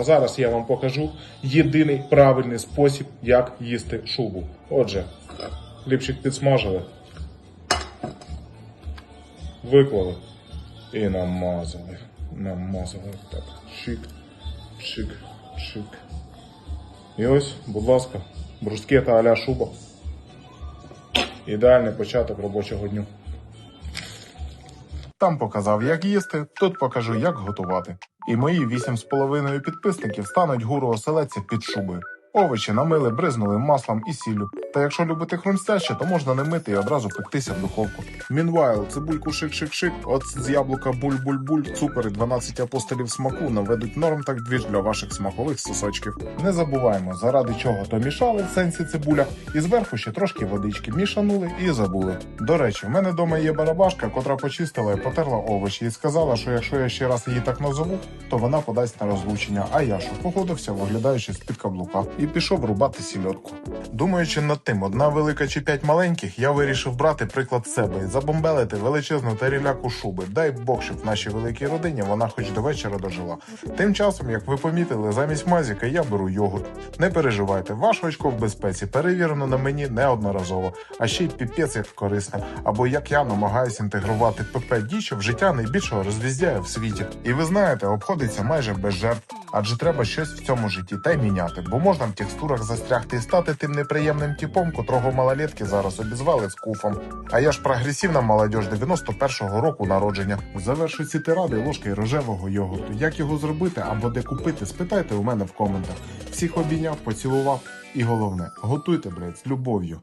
А зараз я вам покажу єдиний правильний спосіб, як їсти шубу. Отже, хлібчик підсмажили, виклали і намазали. Намазали так. Чик, чик, чик. І ось, будь ласка, брускета а-ля шуба. Ідеальний початок робочого дню. Там показав, як їсти, тут покажу, як готувати. І мої 8,5 підписників стануть гуру оселедця під шубою. Овочі намили, бризнули маслом і сіллю. Та якщо любите хрумстяще, то можна не мити і одразу пектися в духовку. Мінвайл, цибульку шик-шик-шик, от з яблука буль-буль-буль, цукор і 12 апостолів смаку наведуть норм так двіж для ваших смакових сосочків. Не забуваємо, заради чого то мішали в сенсі цибуля, і зверху ще трошки водички мішанули і забули. До речі, в мене вдома є барабашка, котра почистила і потерла овочі, і сказала, що якщо я ще раз її так назову, то вона подасть на розлучення. А я що погодився, виглядаючи з-під каблука, і пішов рубати сільотку. Думаючи над тим, одна велика чи п'ять маленьких, я вирішив брати приклад себе і забомбелити величезну таріляку шуби. Дай Бог, щоб в нашій великій родині вона хоч до вечора дожила. Тим часом, як ви помітили, замість мазіка я беру йогурт. Не переживайте, ваш очко в безпеці перевірено на мені неодноразово, а ще й піпець як корисне. Або як я намагаюся інтегрувати ПП дічо в життя найбільшого розвіздяя в світі. І ви знаєте, обходиться майже без жертв, адже треба щось в цьому житті та й міняти, бо можна в текстурах застрягти і стати тим неприємним типом, котрого малолетки зараз обізвали з куфом. А я ж прогресивна молодь 91-го року народження. Завершу ці тиради ложкою рожевого йогурту. Як його зробити або де купити, спитайте у мене в коментах. Всіх обійняв, поцілував. І головне, готуйте, блядь, з любов'ю.